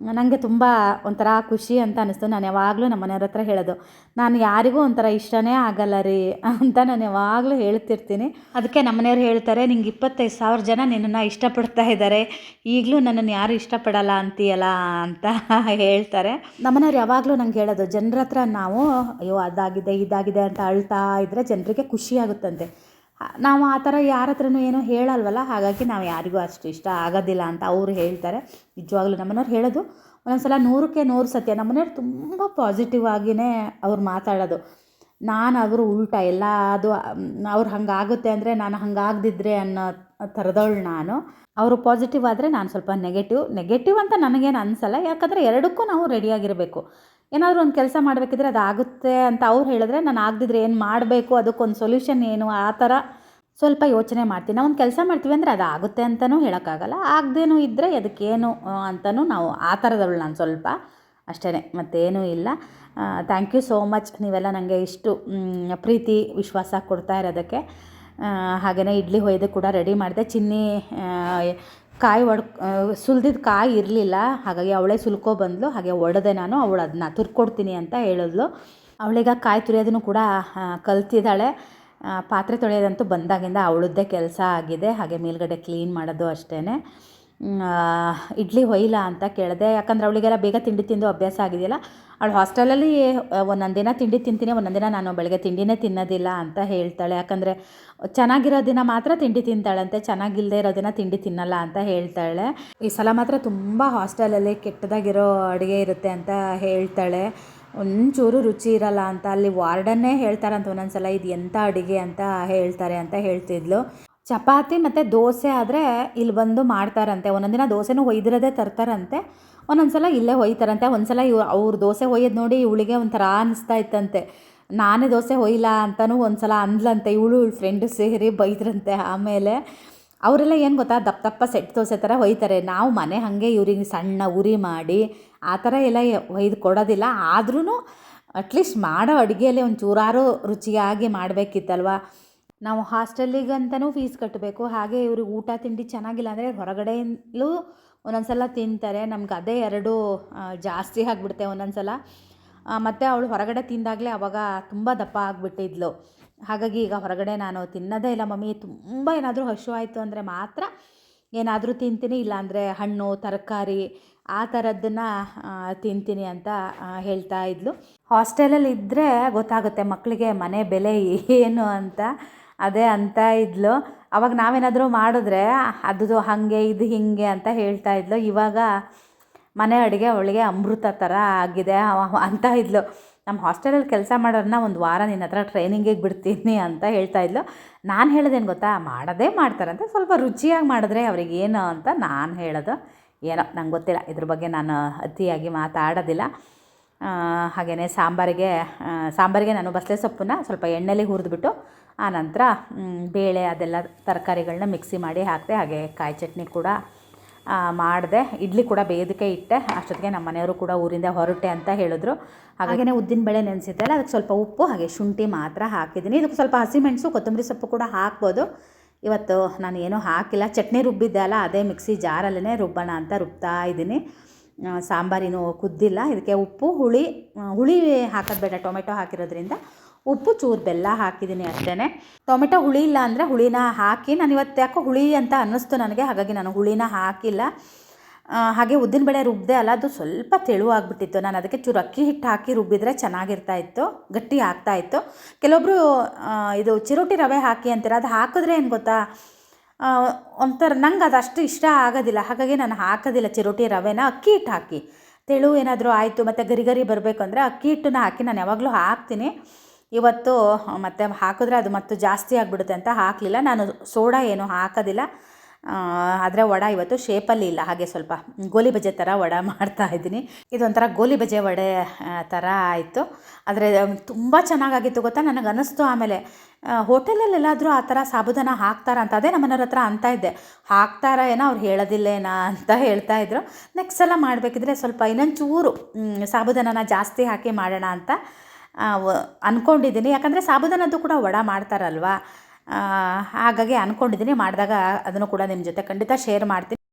[SPEAKER 3] ನನಗೆ ತುಂಬ ಒಂಥರ ಖುಷಿ ಅಂತ ಅನ್ನಿಸ್ತು ನಾನು ಯಾವಾಗಲೂ ನಮ್ಮ ಮನೆಯವ್ರ ಹತ್ರ ಹೇಳೋದು ನಾನು ಯಾರಿಗೂ ಒಂಥರ ಇಷ್ಟನೇ ಆಗಲ್ಲ ರೀ ಅಂತ ನಾನು ಯಾವಾಗಲೂ ಹೇಳ್ತಿರ್ತೀನಿ. ಅದಕ್ಕೆ ನಮ್ಮನೆಯವ್ರು ಹೇಳ್ತಾರೆ ನಿಂಗೆ ಇಪ್ಪತ್ತೈದು ಸಾವಿರ ಜನ ನಿನ್ನನ್ನು ಇಷ್ಟಪಡ್ತಾ ಇದ್ದಾರೆ ಈಗಲೂ ನನ್ನನ್ನು ಯಾರು ಇಷ್ಟಪಡಲ್ಲ ಅಂತೀಯಲ್ಲ ಅಂತ ಹೇಳ್ತಾರೆ. ನಮ್ಮನೆಯವ್ರು ಯಾವಾಗಲೂ ನಂಗೆ ಹೇಳೋದು ಜನರ ಹತ್ರ ನಾವು ಅಯ್ಯೋ ಅದಾಗಿದೆ ಇದಾಗಿದೆ ಅಂತ ಅಳ್ತಾ ಇದ್ದರೆ ಜನರಿಗೆ ಖುಷಿ ಆಗುತ್ತಂತೆ. ಆ- ನಾವು ಆ ಥರ ಯಾರ ಹತ್ರನೂ ಏನೂ ಹೇಳಲ್ವಲ್ಲ? ಹಾಗಾಗಿ ನಾವು ಯಾರಿಗೂ ಅಷ್ಟು ಇಷ್ಟ ಆಗೋದಿಲ್ಲ ಅಂತ ಅವರು ಹೇಳ್ತಾರೆ. ನಿಜವಾಗ್ಲೂ ನಮ್ಮನೆಯವ್ರು ಹೇಳೋದು ಒಂದೊಂದ್ಸಲ ನೂರಕ್ಕೆ ನೂರು ಸತ್ಯ. ನಮ್ಮನೆಯವ್ರು ತುಂಬ ಪಾಸಿಟಿವ್ ಆಗಿಯೇ ಅವ್ರು ಮಾತಾಡೋದು. ನಾನು ಅವರು ಉಲ್ಟಾ ಎಲ್ಲ ಅದು ಅವ್ರು ಹಂಗಾಗುತ್ತೆ ಅಂದರೆ ನಾನು ಹಂಗಾಗದಿದ್ರೆ ಅನ್ನೋ ಥರದವಳು ನಾನು. ಅವರು ಪಾಸಿಟಿವ್ ಆದರೆ ನಾನು ಸ್ವಲ್ಪ ನೆಗೆಟಿವ್ ನೆಗೆಟಿವ್ ಅಂತ ನನಗೇನು ಅನಿಸಲ್ಲ. ಯಾಕಂದರೆ ಎರಡಕ್ಕೂ ನಾವು ರೆಡಿಯಾಗಿರಬೇಕು ಏನಾದರೂ ಒಂದು ಕೆಲಸ ಮಾಡಬೇಕಿದ್ರೆ ಅದು ಆಗುತ್ತೆ ಅಂತ ಅವ್ರು ಹೇಳಿದ್ರೆ, ನಾನು ಆಗದಿದ್ರೆ ಏನು ಮಾಡಬೇಕು? ಅದಕ್ಕೊಂದು ಸೊಲ್ಯೂಷನ್ ಏನು? ಆ ಥರ ಸ್ವಲ್ಪ ಯೋಚನೆ ಮಾಡ್ತೀನಿ ನಾವು ಒಂದು ಕೆಲಸ ಮಾಡ್ತೀವಿ ಅಂದರೆ ಅದು ಆಗುತ್ತೆ ಅಂತಲೂ ಹೇಳೋಕ್ಕಾಗಲ್ಲ. ಆಗದೇನೂ ಇದ್ದರೆ ಅದಕ್ಕೇನು ಅಂತಲೂ ನಾವು ಆ ಥರದವಳು ನಾನು ಸ್ವಲ್ಪ ಅಷ್ಟೇ ಮತ್ತೇನೂ ಇಲ್ಲ. ಥ್ಯಾಂಕ್ ಯು ಸೋ ಮಚ್ ನೀವೆಲ್ಲ ನನಗೆ ಇಷ್ಟು ಪ್ರೀತಿ, ವಿಶ್ವಾಸ ಕೊಡ್ತಾ ಇರೋದಕ್ಕೆ. ಹಾಗೆಯೇ ಇಡ್ಲಿ ಹೊಯ್ದು ಕೂಡ ರೆಡಿ ಮಾಡಿದೆ. ಚಿನ್ನಿ ಕಾಯಿ ಒಡ್ ಸುಲ್ದಿದ್ದು ಕಾಯಿ ಇರಲಿಲ್ಲ. ಹಾಗಾಗಿ ಅವಳೇ ಸುಲ್ಕೊ ಬಂದಳು ಹಾಗೆ ಒಡೆದೆ ನಾನು, ಅವಳು ಅದನ್ನ ತುರ್ಕೊಡ್ತೀನಿ ಅಂತ ಹೇಳಿದ್ಲು. ಅವಳೀಗ ಕಾಯಿ ತುರಿಯೋದನ್ನು ಕೂಡ ಕಲ್ತಿದ್ದಾಳೆ. ಪಾತ್ರೆ ತೊಳೆಯೋದಂತೂ ಬಂದಾಗಿಂದ ಅವಳದ್ದೇ ಕೆಲಸ ಆಗಿದೆ. ಹಾಗೆ ಮೇಲುಗಡೆ ಕ್ಲೀನ್ ಮಾಡೋದು ಅಷ್ಟೇ ಇಡ್ಲಿ ಹೊಯ್ಲ ಅಂತ ಕೇಳಿದೆ. ಯಾಕಂದ್ರೆ ಅವಳಿಗೆಲ್ಲ ಬೇಗ ತಿಂಡಿ ತಿಂದು ಅಭ್ಯಾಸ ಆಗಿದೆಯಲ್ಲ, ಅವಳು ಹಾಸ್ಟೆಲಲ್ಲಿ ಒಂದೊಂದು ದಿನ ತಿಂಡಿ ತಿಂತೀನಿ ಒಂದೊಂದು ನಾನು ಬೆಳಗ್ಗೆ ತಿಂಡಿನೇ ತಿನ್ನೋದಿಲ್ಲ ಅಂತ ಹೇಳ್ತಾಳೆ. ಯಾಕಂದರೆ ಚೆನ್ನಾಗಿರೋ ದಿನ ಮಾತ್ರ ತಿಂಡಿ ತಿಂತಾಳಂತೆ ಚೆನ್ನಾಗಿಲ್ಲದೆ ಇರೋ ದಿನ ತಿಂಡಿ ತಿನ್ನಲ್ಲ ಅಂತ ಹೇಳ್ತಾಳೆ. ಈ ಸಲ ಮಾತ್ರ ತುಂಬ ಹಾಸ್ಟೆಲಲ್ಲಿ ಕೆಟ್ಟದಾಗಿರೋ ಅಡುಗೆ ಇರುತ್ತೆ ಅಂತ ಹೇಳ್ತಾಳೆ. ಒಂಚೂರು ರುಚಿ ಇರಲ್ಲ ಅಂತ ಅಲ್ಲಿ ವಾರ್ಡನ್ನೇ ಹೇಳ್ತಾರಂತ ಒಂದೊಂದ್ಸಲ, ಇದು ಎಂಥ ಅಡುಗೆ? ಅಂತ ಹೇಳ್ತಾರೆ ಅಂತ ಹೇಳ್ತಿದ್ಲು. ಚಪಾತಿ ಮತ್ತು ದೋಸೆ ಆದರೆ ಇಲ್ಲಿ ಬಂದು ಮಾಡ್ತಾರಂತೆ. ಒಂದೊಂದು ದಿನ ದೋಸೆನೂ ಒಯ್ದಿರೋದೇ ತರ್ತಾರಂತೆ. ಒಂದೊಂದು ಸಲ ಇಲ್ಲೇ ಒಯ್ತಾರಂತೆ. ಒಂದು ಸಲ ಇವ್ ಅವ್ರು ದೋಸೆ ಒಯ್ಯೋದು ನೋಡಿ ಇವಳಿಗೆ ಒಂಥರ ಅನಿಸ್ತಾ ಇತ್ತಂತೆ. ನಾನೇ ದೋಸೆ ಒಯ್ಲ ಅಂತಲೂ ಒಂದು ಸಲ ಅಂದ್ಲಂತೆ. ಇವಳು ಇವಳು ಫ್ರೆಂಡು ಸೇರಿ ಬೈದ್ರಂತೆ ಆಮೇಲೆ. ಅವರೆಲ್ಲ ಏನು ಗೊತ್ತಾ? ದಪ್ಪ ದಪ್ಪ ಸೆಟ್ ದೋಸೆ ಥರ ಒಯ್ತಾರೆ. ನಾವು ಮನೆ ಹಾಗೆ ಇವ್ರಿಗೆ ಸಣ್ಣ ಉರಿ ಮಾಡಿ ಆ ಥರ ಎಲ್ಲ ಒಯ್ದು ಕೊಡೋದಿಲ್ಲ. ಆದ್ರೂ ಅಟ್ಲೀಸ್ಟ್ ಮಾಡೋ ಅಡುಗೆಯಲ್ಲಿ ಒಂದು ಚೂರಾರು ರುಚಿಯಾಗಿ ಮಾಡಬೇಕಿತ್ತಲ್ವ? ನಾವು ಹಾಸ್ಟೆಲ್ಲಿಗಂತನೂ ಫೀಸ್ ಕಟ್ಟಬೇಕು ಹಾಗೆ ಇವ್ರಿಗೆ ಊಟ, ತಿಂಡಿ ಚೆನ್ನಾಗಿಲ್ಲ ಅಂದರೆ ಹೊರಗಡೆಯಲ್ಲೂ ಒಂದೊಂದು ಸಲ ತಿಂತಾರೆ. ನಮ್ಗೆ ಅದೇ ಎರಡು ಜಾಸ್ತಿ ಆಗಿಬಿಡುತ್ತೆ ಒಂದೊಂದು ಸಲ ಮತ್ತು ಅವಳು ಹೊರಗಡೆ ತಿಂದಾಗಲೇ ಅವಾಗ ತುಂಬ ದಪ್ಪ ಆಗಿಬಿಟ್ಟಿದ್ಲು. ಹಾಗಾಗಿ ಈಗ ಹೊರಗಡೆ ನಾನು ತಿನ್ನೋದೇ ಇಲ್ಲ ಮಮ್ಮಿ. ತುಂಬ ಏನಾದರೂ ಹಶು ಆಯಿತು ಅಂದರೆ ಮಾತ್ರ ಏನಾದರೂ ತಿಂತೀನಿ. ಇಲ್ಲಾಂದರೆ ಹಣ್ಣು, ತರಕಾರಿ, ಆ ಥರದ್ದನ್ನು ತಿಂತೀನಿ ಅಂತ ಹೇಳ್ತಾ ಇದ್ಲು. ಹಾಸ್ಟೆಲಲ್ಲಿ ಇದ್ದರೆ ಗೊತ್ತಾಗುತ್ತೆ ಮಕ್ಕಳಿಗೆ ಮನೆ ಬೆಲೆ ಏನು ಅಂತ. ಅದೇ ಅಂತ ಇದ್ಲು. ಅವಾಗ ನಾವೇನಾದರೂ ಮಾಡಿದ್ರೆ ಅದು ಹಾಗೆ, ಇದು ಹೀಗೆ ಅಂತ ಹೇಳ್ತಾ ಇದ್ಲು. ಇವಾಗ ಮನೆ ಅಡುಗೆ ಅವಳಿಗೆ ಅಮೃತ ಥರ ಆಗಿದೆ ಅಂತ ಇದ್ಲು. ನಮ್ಮ ಹಾಸ್ಟೆಲಲ್ಲಿ ಕೆಲಸ ಮಾಡೋರನ್ನ ಒಂದು ವಾರ ನಿನ್ನ ಹತ್ರ ಟ್ರೈನಿಂಗಿಗೆ ಬಿಡ್ತೀನಿ ಅಂತ ಹೇಳ್ತಾ ಇದ್ಲು. ನಾನು ಹೇಳೋದೇನು ಗೊತ್ತಾ? ಮಾಡೋದೇ ಮಾಡ್ತಾರಂತೆ ಸ್ವಲ್ಪ ರುಚಿಯಾಗಿ ಮಾಡಿದ್ರೆ ಅವ್ರಿಗೆ ಏನು ಅಂತ ನಾನು ಹೇಳೋದು ಏನೋ, ನಂಗೆ ಗೊತ್ತಿಲ್ಲ. ಇದ್ರ ಬಗ್ಗೆ ನಾನು ಅತಿಯಾಗಿ ಮಾತಾಡೋದಿಲ್ಲ. ಹಾಗೆಯೇ ಸಾಂಬಾರಿಗೆ ಸಾಂಬಾರಿಗೆ ನಾನು ಬಸಳೆ ಸೊಪ್ಪನ್ನ ಸ್ವಲ್ಪ ಎಣ್ಣೆಲಿ ಹುರಿದ್ಬಿಟ್ಟು ಆನಂತರ ಬೇಳೆ ಅದೆಲ್ಲ ತರಕಾರಿಗಳನ್ನ ಮಿಕ್ಸಿ ಮಾಡಿ ಹಾಕಿದೆ, ಹಾಗೆ ಕಾಯಿ ಚಟ್ನಿ ಕೂಡ ಮಾಡಿದೆ. ಇಡ್ಲಿ ಕೂಡ ಬೇಯೋದಕ್ಕೆ ಇಟ್ಟೆ. ಅಷ್ಟೊತ್ತಿಗೆ ನಮ್ಮ ಮನೆಯವರು ಕೂಡ ಊರಿಂದ ಹೊರಟೆ ಅಂತ ಹೇಳಿದ್ರು. ಹಾಗೆಯೇ ಉದ್ದಿನಬೇಳೆ ನೆನೆಸಿದ್ದೆಲ್ಲ ಅದಕ್ಕೆ ಸ್ವಲ್ಪ ಉಪ್ಪು, ಹಾಗೆ ಶುಂಠಿ ಮಾತ್ರ ಹಾಕಿದ್ದೀನಿ. ಇದಕ್ಕೆ ಸ್ವಲ್ಪ ಹಸಿಮೆಣಸು ಕೊತ್ತಂಬರಿ ಸೊಪ್ಪು ಕೂಡ ಹಾಕ್ಬೋದು. ಇವತ್ತು ನಾನು ಏನೂ ಹಾಕಿಲ್ಲ. ಚಟ್ನಿ ರುಬ್ಬಿದ್ದೆ ಅಲ್ಲ, ಅದೇ ಮಿಕ್ಸಿ ಜಾರಲ್ಲೇ ರುಬ್ಬೋಣ ಅಂತ ರುಬ್ತಾ ಇದ್ದೀನಿ. ಸಾಂಬಾರಿನೂ ಕುದ್ದಿಲ್ಲ. ಇದಕ್ಕೆ ಉಪ್ಪು, ಹುಳಿ ಹುಳಿ ಹಾಕೋದು ಬೇಡ, ಟೊಮೆಟೊ ಹಾಕಿರೋದ್ರಿಂದ. ಉಪ್ಪು, ಚೂರು ಬೆಲ್ಲ ಹಾಕಿದ್ದೀನಿ ಅಷ್ಟೇ ಟೊಮೆಟೊ ಹುಳಿ ಇಲ್ಲ ಅಂದರೆ ಹುಳಿನ ಹಾಕಿ ನಾನು ಇವತ್ತು ಯಾಕೋ ಹುಳಿ ಅಂತ ಅನ್ನಿಸ್ತು ನನಗೆ, ಹಾಗಾಗಿ ನಾನು ಹುಳಿನ ಹಾಕಿಲ್ಲ. ಹಾಗೆ ಹಾಗೆ ಉದ್ದಿನಬೇಳೆ ರುಬ್ಬಿದೆ ಅಲ್ಲ, ಅದು ಸ್ವಲ್ಪ ತೆಳುವಾಗ್ಬಿಟ್ಟಿತ್ತು ನಾನು ಅದಕ್ಕೆ ಚೂರು ಅಕ್ಕಿ ಹಿಟ್ಟು ಹಾಕಿ ರುಬ್ಬಿದ್ರೆ ಚೆನ್ನಾಗಿರ್ತಾ ಇತ್ತು, ಗಟ್ಟಿ ಆಗ್ತಾ ಇತ್ತು. ಕೆಲವೊಬ್ಬರು ಇದು ಚಿರೋಟಿ ರವೆ ಹಾಕಿ ಅಂತೀರ, ಅದು ಹಾಕಿದ್ರೆ ಏನು ಗೊತ್ತಾ ಒಂಥರ ನಂಗೆ ಅದು ಅಷ್ಟು ಇಷ್ಟ ಆಗೋದಿಲ್ಲ. ಹಾಗಾಗಿ ನಾನು ಹಾಕೋದಿಲ್ಲ ಚಿರೋಟಿ ರವೆನ, ಅಕ್ಕಿ ಹಿಟ್ಟು ಹಾಕಿ. ತೆಳು ಏನಾದರೂ ಆಯಿತು, ಮತ್ತು ಗರಿ ಗರಿ ಬರಬೇಕು ಅಂದರೆ ಅಕ್ಕಿ ಹಿಟ್ಟನ್ನ ಹಾಕಿ, ನಾನು ಯಾವಾಗಲೂ ಹಾಕ್ತೀನಿ. ಇವತ್ತು ಮತ್ತೆ ಹಾಕಿದ್ರೆ ಅದು ಮತ್ತು ಜಾಸ್ತಿ ಆಗಿಬಿಡುತ್ತೆ ಅಂತ ಹಾಕಲಿಲ್ಲ. ನಾನು ಸೋಡಾ ಏನು ಹಾಕೋದಿಲ್ಲ. ಆದರೆ ವಡ ಇವತ್ತು ಶೇಪಲ್ಲಿ ಇಲ್ಲ. ಹಾಗೆ ಸ್ವಲ್ಪ ಗೋಲಿ ಬಜೆ ಥರ ವಡ ಮಾಡ್ತಾ ಇದ್ದೀನಿ. ಇದೊಂಥರ ಗೋಲಿ ಬಜೆ ವಡೆ ಥರ ಆಯಿತು. ಆದರೆ ತುಂಬ ಚೆನ್ನಾಗಾಗಿತ್ತು ಗೊತ್ತಾ? ನನಗೆ ಅನ್ನಿಸ್ತು ಆಮೇಲೆ ಹೋಟೆಲಲ್ಲೆಲ್ಲಾದರೂ ಆ ಥರ ಸಾಬುದಾನ ಹಾಕ್ತಾರ ಅಂತ. ಅದೇ ನಮ್ಮನೆಯವ್ರ ಹತ್ರ ಅಂತ ಇದ್ದೆ. ಹಾಕ್ತಾರ ಏನೋ ಅವ್ರು ಹೇಳೋದಿಲ್ಲೇನಾ ಅಂತ ಹೇಳ್ತಾ ಇದ್ರು. ನೆಕ್ಸ್ಟ್ ಸಲ ಮಾಡಬೇಕಿದ್ರೆ ಸ್ವಲ್ಪ ಇನ್ನೊಂದು ಚೂರು ಮ್, ಸಾಬುದಾನನ ಜಾಸ್ತಿ ಹಾಕಿ ಮಾಡೋಣ ಅಂತ. ಅಂದ್ಕೊಂಡಿದ್ದೀನಿ ಯಾಕಂದರೆ ಸಾಬುದಾನದ್ದು ಕೂಡ ವಡ ಮಾಡ್ತಾರಲ್ವಾ? ಹಾಗಾಗಿ ಅಂದ್ಕೊಂಡಿದ್ದೀನಿ ಮಾಡಿದಾಗ ಅದನ್ನು ಕೂಡ ನಿಮ್ಮ ಜೊತೆ ಖಂಡಿತ ಶೇರ್ ಮಾಡ್ತೀನಿ.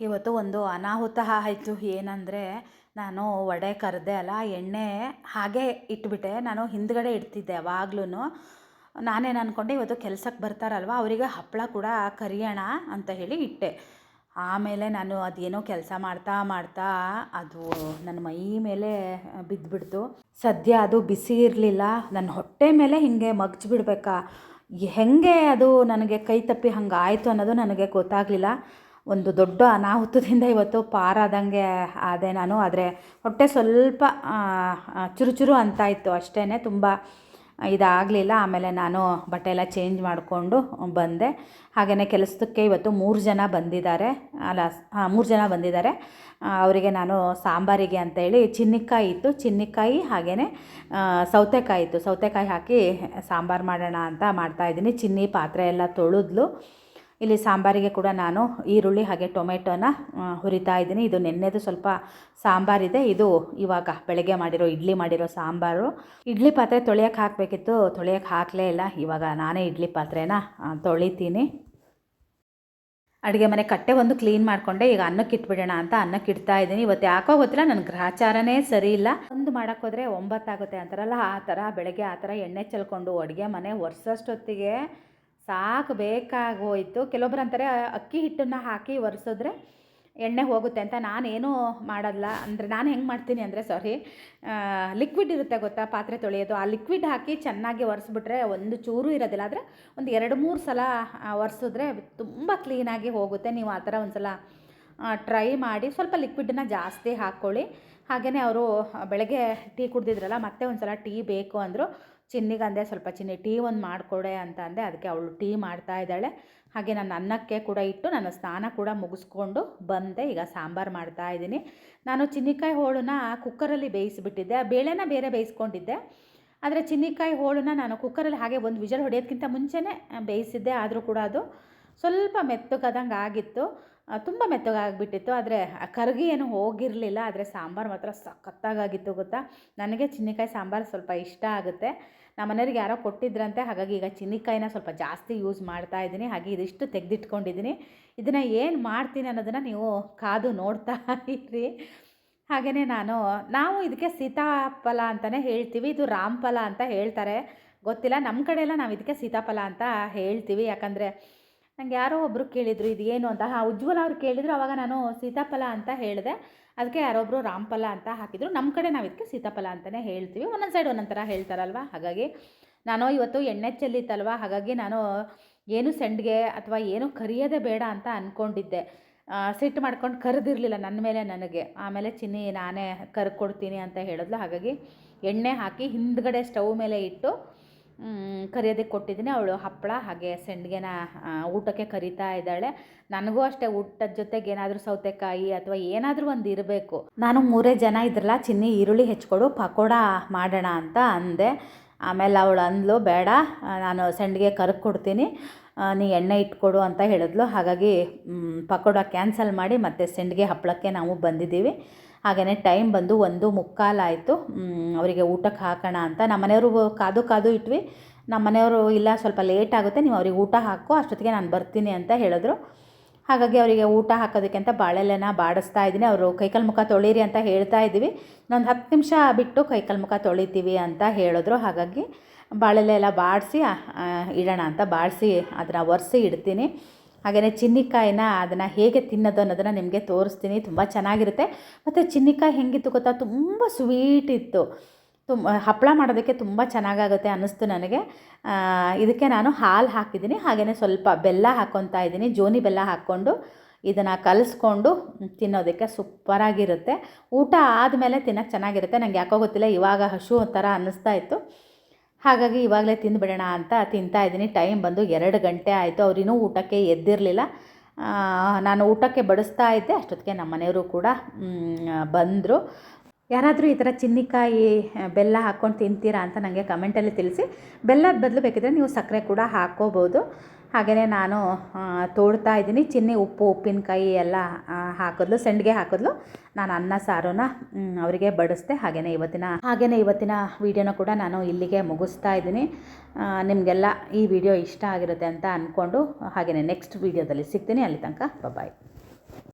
[SPEAKER 3] ಇವತ್ತು ಒಂದು ಅನಾಹುತ ಆಯಿತು. ಏನಂದರೆ, ನಾನು ವಡೆ ಕರೆದೆ ಅಲ್ಲ, ಎಣ್ಣೆ ಹಾಗೆ ಇಟ್ಬಿಟ್ಟೆ. ನಾನು ಹಿಂದ್ಗಡೆ ಇಡ್ತಿದ್ದೆ ಯಾವಾಗ್ಲೂ ನಾನೇನು ಅಂದ್ಕೊಂಡೆ ಇವತ್ತು ಕೆಲಸಕ್ಕೆ ಬರ್ತಾರಲ್ವ, ಅವರಿಗೆ ಹಪ್ಪಳ ಕೂಡ ಕರಿಯೋಣ ಅಂತ ಹೇಳಿ ಇಟ್ಟೆ. ಆಮೇಲೆ ನಾನು ಅದೇನೋ ಕೆಲಸ ಮಾಡ್ತಾ ಮಾಡ್ತಾ ಅದು ನನ್ನ ಮೈ ಮೇಲೆ ಬಿದ್ದುಬಿಡ್ತು ಸದ್ಯ ಅದು ಬಿಸಿ ಇರಲಿಲ್ಲ. ನನ್ನ ಹೊಟ್ಟೆ ಮೇಲೆ ಹಿಂಗೆ ಮಗ್ಚಿಬಿಡ್ಬೇಕಾ? ಹೆಂಗೆ ಅದು ನನಗೆ ಕೈ ತಪ್ಪಿ ಹಂಗೆ ಆಯಿತು ಅನ್ನೋದು ನನಗೆ ಗೊತ್ತಾಗಲಿಲ್ಲ. ಒಂದು ದೊಡ್ಡ ಅನಾಹುತದಿಂದ ಇವತ್ತು ಪಾರಾದಂಗೆ ಆದೆ ನಾನು. ಆದರೆ ಹೊಟ್ಟೆ ಸ್ವಲ್ಪ ಚುರುಚುರು ಅಂತ ಇತ್ತು ಅಷ್ಟೇ ತುಂಬ ಇದಾಗಲಿಲ್ಲ. ಆಮೇಲೆ ನಾನು ಬಟ್ಟೆ ಎಲ್ಲ ಚೇಂಜ್ ಮಾಡಿಕೊಂಡು ಬಂದೆ. ಹಾಗೆಯೇ ಕೆಲಸಕ್ಕೆ ಇವತ್ತು ಮೂರು ಜನ ಬಂದಿದ್ದಾರೆ. ಅಲ್ಲ ಮೂರು ಜನ ಬಂದಿದ್ದಾರೆ. ಅವರಿಗೆ ನಾನು ಸಾಂಬಾರಿಗೆ ಅಂತೇಳಿ ಚಿನ್ನಿಕಾಯಿ ಇತ್ತು. ಚಿನ್ನಿಕಾಯಿ ಹಾಗೆಯೇ ಸೌತೆಕಾಯಿ ಇತ್ತು. ಸೌತೆಕಾಯಿ ಹಾಕಿ ಸಾಂಬಾರು ಮಾಡೋಣ ಅಂತ ಮಾಡ್ತಾಯಿದ್ದೀನಿ ಚಿನ್ನಿ ಪಾತ್ರೆ ಎಲ್ಲ ತೊಳೆದ್ಲು. ಇಲ್ಲಿ ಸಾಂಬಾರಿಗೆ ಕೂಡ ನಾನು ಈರುಳ್ಳಿ ಹಾಗೆ ಟೊಮೆಟೊನ ಹುರಿತಾ ಇದ್ದೀನಿ. ಇದು ನೆನ್ನೆದು ಸ್ವಲ್ಪ ಸಾಂಬಾರಿದೆ. ಇದು ಇವಾಗ ಬೆಳಗ್ಗೆ ಮಾಡಿರೋ, ಇಡ್ಲಿ ಮಾಡಿರೋ ಸಾಂಬಾರು. ಇಡ್ಲಿ ಪಾತ್ರೆ ತೊಳೆಯೋಕೆ ಹಾಕಬೇಕಿತ್ತು. ತೊಳೆಯೋಕೆ ಹಾಕಲೇ ಇಲ್ಲ. ಇವಾಗ ನಾನೇ ಇಡ್ಲಿ ಪಾತ್ರೆನ ತೊಳಿತೀನಿ. ಅಡುಗೆ ಮನೆ ಕಟ್ಟೆ ಒಂದು ಕ್ಲೀನ್ ಮಾಡಿಕೊಂಡೆ. ಈಗ ಅನ್ನಕ್ಕೆ ಇಟ್ಬಿಡೋಣ ಅಂತ ಅನ್ನಕ್ಕೆ ಇಡ್ತಾ ಇದ್ದೀನಿ. ಇವತ್ತು ಯಾಕೋ ಗೊತ್ತಿಲ್ಲ ನನ್ನ ಗ್ರಹಚಾರನೇ ಸರಿ ಇಲ್ಲ. ಒಂದು ಮಾಡೋಕ್ಕೆ ಹೋದರೆ ಒಂಬತ್ತಾಗುತ್ತೆ ಅಂತಾರಲ್ಲ, ಆ ಥರ ಬೆಳಗ್ಗೆ ಆ ಥರ ಎಣ್ಣೆ ಚೆಲ್ಕೊಂಡು ಅಡುಗೆ ಮನೆ ಒರೆಸೋಷ್ಟೊತ್ತಿಗೆ ಸಾಕು ಬೇಕಾಗೋಯಿತು. ಕೆಲವೊಬ್ರು ಅಂತಾರೆ ಅಕ್ಕಿ ಹಿಟ್ಟನ್ನು ಹಾಕಿ ಒರೆಸಿದ್ರೆ ಎಣ್ಣೆ ಹೋಗುತ್ತೆ ಅಂತ ನಾನೇನು ಮಾಡಲ್ಲ. ಅಂದರೆ ನಾನು ಹೆಂಗೆ ಮಾಡ್ತೀನಿ ಅಂದರೆ ಸಾರಿ ಲಿಕ್ವಿಡ್ ಇರುತ್ತೆ ಗೊತ್ತಾ ಪಾತ್ರೆ ತೊಳೆಯೋದು. ಆ ಲಿಕ್ವಿಡ್ ಹಾಕಿ ಚೆನ್ನಾಗಿ ಒರೆಸ್ಬಿಟ್ರೆ ಒಂದು ಚೂರು ಇರೋದಿಲ್ಲ. ಆದರೆ ಒಂದು ಎರಡು ಮೂರು ಸಲ ಒರೆಸಿದ್ರೆ ತುಂಬ ಕ್ಲೀನಾಗಿ ಹೋಗುತ್ತೆ. ನೀವು ಆ ಥರ ಒಂದು ಸಲ ಟ್ರೈ ಮಾಡಿ ಸ್ವಲ್ಪ ಲಿಕ್ವಿಡನ್ನ ಜಾಸ್ತಿ ಹಾಕ್ಕೊಳ್ಳಿ. ಹಾಗೆಯೇ ಅವರು ಬೆಳಗ್ಗೆ ಟೀ ಕುಡ್ದಿದ್ರಲ್ಲ, ಮತ್ತೆ ಒಂದು ಸಲ ಟೀ ಬೇಕು ಅಂದರು ಚಿನ್ನಿಗೆ ಅಂದೆ ಸ್ವಲ್ಪ ಚಿನ್ನಿ ಟೀ ಒಂದು ಮಾಡಿಕೊಡೆ ಅಂತ ಅಂದೆ, ಅದಕ್ಕೆ ಅವಳು ಟೀ ಮಾಡ್ತಾ ಇದ್ದಾಳೆ. ಹಾಗೆ ನಾನು ಅನ್ನಕ್ಕೆ ಕೂಡ ಇಟ್ಟು ನನ್ನ ಸ್ನಾನ ಕೂಡ ಮುಗಿಸ್ಕೊಂಡು ಬಂದೆ. ಈಗ ಸಾಂಬಾರು ಮಾಡ್ತಾ ಇದ್ದೀನಿ. ನಾನು ಚಿನ್ನಿಕಾಯಿ ಹೋಳನ್ನ ಕುಕ್ಕರಲ್ಲಿ ಬೇಯಿಸಿಬಿಟ್ಟಿದ್ದೆ. ಬೇಳೆನ ಬೇರೆ ಬೇಯಿಸ್ಕೊಂಡಿದ್ದೆ. ಆದರೆ ಚಿನ್ನಿಕಾಯಿ ಹೋಳನ್ನ ನಾನು ಕುಕ್ಕರಲ್ಲಿ ಹಾಗೆ ಒಂದು ವಿಜಲ್ ಹೊಡೆಯೋದಕ್ಕಿಂತ ಮುಂಚೆನೇ ಬೇಯಿಸಿದ್ದೆ. ಆದರೂ ಕೂಡ ಅದು ಸ್ವಲ್ಪ ಮೆತ್ತಗಾದಂಗೆ ಆಗಿತ್ತು. ತುಂಬ ಮೆತ್ತಗಾಗಿಬಿಟ್ಟಿತ್ತು. ಆದರೆ ಕರಗಿ ಏನು ಹೋಗಿರಲಿಲ್ಲ. ಆದರೆ ಸಾಂಬಾರು ಮಾತ್ರ ಸಖತ್ತಾಗಿತ್ತು ಗೊತ್ತಾ? ನನಗೆ ಚಿನ್ನಿಕಾಯಿ ಸಾಂಬಾರು ಸ್ವಲ್ಪ ಇಷ್ಟ ಆಗುತ್ತೆ. ನಮ್ಮ ಮನೆಯವ್ರಿಗೆ ಯಾರೋ ಕೊಟ್ಟಿದ್ರಂತೆ, ಹಾಗಾಗಿ ಈಗ ಚಿನ್ನಿಕಾಯಿನ ಸ್ವಲ್ಪ ಜಾಸ್ತಿ ಯೂಸ್ ಮಾಡ್ತಾ ಇದ್ದೀನಿ. ಹಾಗೆ ಇದಿಷ್ಟು ತೆಗೆದಿಟ್ಕೊಂಡಿದ್ದೀನಿ. ಇದನ್ನು ಏನು ಮಾಡ್ತೀನಿ ಅನ್ನೋದನ್ನು ನೀವು ಕಾದು ನೋಡ್ತಾ ಇರ್ರಿ ಹಾಗೆಯೇ ನಾನು, ನಾವು ಇದಕ್ಕೆ ಸೀತಾಫಲ ಅಂತಲೇ ಹೇಳ್ತೀವಿ. ಇದು ರಾಮಫಲ ಅಂತ ಹೇಳ್ತಾರೆ. ಗೊತ್ತಿಲ್ಲ ನಮ್ಮ ಕಡೆಯೆಲ್ಲ ನಾವು ಇದಕ್ಕೆ ಸೀತಾಫಲ ಅಂತ ಹೇಳ್ತೀವಿ. ಯಾಕಂದರೆ ನಂಗೆ ಯಾರೋ ಒಬ್ಬರು ಕೇಳಿದರು ಇದು ಏನು ಅಂತ. ಹಾಂ, ಉಜ್ವಲ ಅವ್ರು ಕೇಳಿದರು, ಅವಾಗ ನಾನು ಸೀತಾಫಲ ಅಂತ ಹೇಳಿದೆ. ಅದಕ್ಕೆ ಯಾರೊಬ್ಬರು ರಾಮಫಲ ಅಂತ ಹಾಕಿದರು. ನಮ್ಮ ಕಡೆ ನಾವು ಇದಕ್ಕೆ ಸೀತಾಫಲ ಅಂತಲೇ ಹೇಳ್ತೀವಿ. ಒಂದೊಂದು ಸೈಡ್ ಒಂದೊಂದು ಥರ ಹೇಳ್ತಾರಲ್ವ? ಹಾಗಾಗಿ ನಾನು ಇವತ್ತು ಎಣ್ಣೆ ಚೆಲ್ಲಿತ್ತಲ್ವ ಹಾಗಾಗಿ ನಾನು ಏನು ಸೆಂಡ್ಗೆ ಅಥವಾ ಏನು ಕರಿಯೋದೇ ಬೇಡ ಅಂತ ಅಂದ್ಕೊಂಡಿದ್ದೆ ಸಿಟ್ಟು ಮಾಡ್ಕೊಂಡು ಕರೆದಿರಲಿಲ್ಲ ನನ್ನ ಮೇಲೆ ನನಗೆ. ಆಮೇಲೆ ಚಿನ್ನಿ, ನಾನೇ ಕರ್ಕೊಡ್ತೀನಿ ಅಂತ ಹೇಳಿದ್ಲು. ಹಾಗಾಗಿ ಎಣ್ಣೆ ಹಾಕಿ ಹಿಂದ್ಗಡೆ ಸ್ಟವ್ ಮೇಲೆ ಇಟ್ಟು ಕರಿಯೋದಕ್ಕೆ ಕೊಟ್ಟಿದ್ದೀನಿ. ಅವಳು ಹಪ್ಪಳ, ಹಾಗೆ ಸೆಂಡ್ಗೆನ ಊಟಕ್ಕೆ ಕರಿತಾ ಇದ್ದಾಳೆ. ನನಗೂ ಅಷ್ಟೇ ಊಟದ ಜೊತೆಗೆ ಏನಾದರೂ ಸೌತೆಕಾಯಿ ಅಥವಾ ಏನಾದರೂ ಒಂದು ಇರಬೇಕು. ನಾನು ಮೂರೇ ಜನ ಇದ್ರಲ್ಲ, ಚಿನ್ನಿ ಈರುಳ್ಳಿ ಹೆಚ್ಕೊಡು, ಪಕೋಡ ಮಾಡೋಣ ಅಂತ ಅಂದೆ. ಆಮೇಲೆ ಅವಳು ಅಂದ್ಲು, ಬೇಡ, ನಾನು ಸೆಂಡ್ಗೆ ಕರ್ಕ್ ಕೊಡ್ತೀನಿ. ನೀ ಎಣ್ಣೆ ಇಟ್ಕೊಡು ಅಂತ ಹೇಳಿದ್ಲು. ಹಾಗಾಗಿ ಪಕೋಡ ಕ್ಯಾನ್ಸಲ್ ಮಾಡಿ ಮತ್ತೆ ಸೆಂಡ್ಗೆ ಹಪ್ಪಳಕ್ಕೆ ನಾವು ಬಂದಿದ್ದೀವಿ. ಹಾಗೆಯೇ ಟೈಮ್ ಬಂದು ಒಂದು ಮುಕ್ಕಾಲಾಯಿತು. ಅವರಿಗೆ ಊಟಕ್ಕೆ ಹಾಕೋಣ ಅಂತ. ನಮ್ಮ ಮನೆಯವರು ಕಾದು ಕಾದು ಇಟ್ವಿ. ನಮ್ಮ ಮನೆಯವರು ಇಲ್ಲ, ಸ್ವಲ್ಪ ಲೇಟ್ ಆಗುತ್ತೆ, ನೀವು ಅವ್ರಿಗೆ ಊಟ ಹಾಕು, ಅಷ್ಟೊತ್ತಿಗೆ ನಾನು ಬರ್ತೀನಿ ಅಂತ ಹೇಳಿದ್ರು. ಹಾಗಾಗಿ ಅವರಿಗೆ ಊಟ ಹಾಕೋದಕ್ಕೆ ಅಂತ ಬಾಳೆಲೆನ ಬಾಡಿಸ್ತಾ ಇದ್ದೀನಿ. ಅವರು ಕೈಕಾಲು ಮುಖ ತೊಳೀರಿ ಅಂತ ಹೇಳ್ತಾ ಇದ್ದೀವಿ. ಇನ್ನೊಂದು ಹತ್ತು ನಿಮಿಷ ಬಿಟ್ಟು ಕೈಕಾಲು ಮುಖ ತೊಳಿತೀವಿ ಅಂತ ಹೇಳಿದ್ರು. ಹಾಗಾಗಿ ಬಾಳೆಲೆ ಎಲ್ಲ ಬಾಡಿಸಿ ಇಡೋಣ ಅಂತ ಬಾಡಿಸಿ, ಅದನ್ನು ಒರೆಸಿ ಇಡ್ತೀನಿ. ಹಾಗೆಯೇ ಚಿನ್ನಿಕಾಯಿನ ಅದನ್ನು ಹೇಗೆ ತಿನ್ನೋದು ಅನ್ನೋದನ್ನು ನಿಮಗೆ ತೋರಿಸ್ತೀನಿ. ತುಂಬ ಚೆನ್ನಾಗಿರುತ್ತೆ. ಮತ್ತು ಚಿನ್ನಿಕಾಯಿ ಹೆಂಗಿತ್ತು ಗೊತ್ತಾ? ತುಂಬ ಸ್ವೀಟ್ ಇತ್ತು. ತುಂಬ ಹಪ್ಪಳ ಮಾಡೋದಕ್ಕೆ ತುಂಬ ಚೆನ್ನಾಗಾಗುತ್ತೆ ಅನ್ನಿಸ್ತು ನನಗೆ. ಇದಕ್ಕೆ ನಾನು ಹಾಲು ಹಾಕಿದ್ದೀನಿ. ಹಾಗೆಯೇ ಸ್ವಲ್ಪ ಬೆಲ್ಲ ಹಾಕ್ಕೊತಾ ಇದ್ದೀನಿ. ಜೋನಿ ಬೆಲ್ಲ ಹಾಕ್ಕೊಂಡು ಇದನ್ನು ಕಲಿಸ್ಕೊಂಡು ತಿನ್ನೋದಕ್ಕೆ ಸೂಪರಾಗಿರುತ್ತೆ. ಊಟ ಆದಮೇಲೆ ತಿನ್ನೋಕ್ಕೆ ಚೆನ್ನಾಗಿರುತ್ತೆ. ನನಗೆ ಯಾಕೋ ಗೊತ್ತಿಲ್ಲ. ಇವಾಗ ಹಶು ಥರ ಅನ್ನಿಸ್ತಾ ಇತ್ತು. ಹಾಗಾಗಿ ಇವಾಗಲೇ ತಿಂದುಬಿಡೋಣ ಅಂತ ತಿಂತಾ ಇದ್ದೀನಿ. ಟೈಮ್ ಬಂದು ಎರಡು ಗಂಟೆ ಆಯಿತು. ಅವರಿನ್ನೂ ಊಟಕ್ಕೆ ಎದ್ದಿರಲಿಲ್ಲ. ನಾನು ಊಟಕ್ಕೆ ಬಡಿಸ್ತಾ ಇದ್ದೆ. ಅಷ್ಟೊತ್ತಿಗೆ ನಮ್ಮ ಮನೆಯವರು ಕೂಡ ಬಂದರು. ಯಾರಾದರೂ ಈ ಥರ ಚಿನ್ನಿಕಾಯಿ ಬೆಲ್ಲ ಹಾಕ್ಕೊಂಡು ತಿಂತೀರಾ ಅಂತ ನನಗೆ ಕಮೆಂಟಲ್ಲಿ ತಿಳಿಸಿ. ಬೆಲ್ಲದ ಬದಲು ಬೇಕಿದ್ರೆ ನೀವು ಸಕ್ಕರೆ ಕೂಡ ಹಾಕ್ಕೋಬೋದು. ಹಾಗೆಯೇ ನಾನು ತೋಡ್ತಾ ಇದ್ದೀನಿ. ಚಿನ್ನಿ, ಉಪ್ಪು, ಉಪ್ಪಿನಕಾಯಿ ಎಲ್ಲ ಹಾಕಿದ್ಲು, ಸೆಂಡ್ಗೆ ಹಾಕಿದ್ಲು. ನಾನು ಅನ್ನ, ಸಾರನ್ನ ಅವರಿಗೆ ಬಡಿಸ್ದೆ. ಹಾಗೆಯೇ ಇವತ್ತಿನ ಹಾಗೆಯೇ ಇವತ್ತಿನ ವೀಡಿಯೋನ ಕೂಡ ನಾನು ಇಲ್ಲಿಗೆ ಮುಗಿಸ್ತಾ ಇದ್ದೀನಿ. ನಿಮಗೆಲ್ಲ ಈ ವಿಡಿಯೋ ಇಷ್ಟ ಆಗಿರುತ್ತೆ ಅಂತ ಅಂದ್ಕೊಂಡು ಹಾಗೆಯೇ ನೆಕ್ಸ್ಟ್ ವೀಡಿಯೋದಲ್ಲಿ ಸಿಗ್ತೀನಿ. ಅಲ್ಲಿ ತನಕ ಬಾಯ್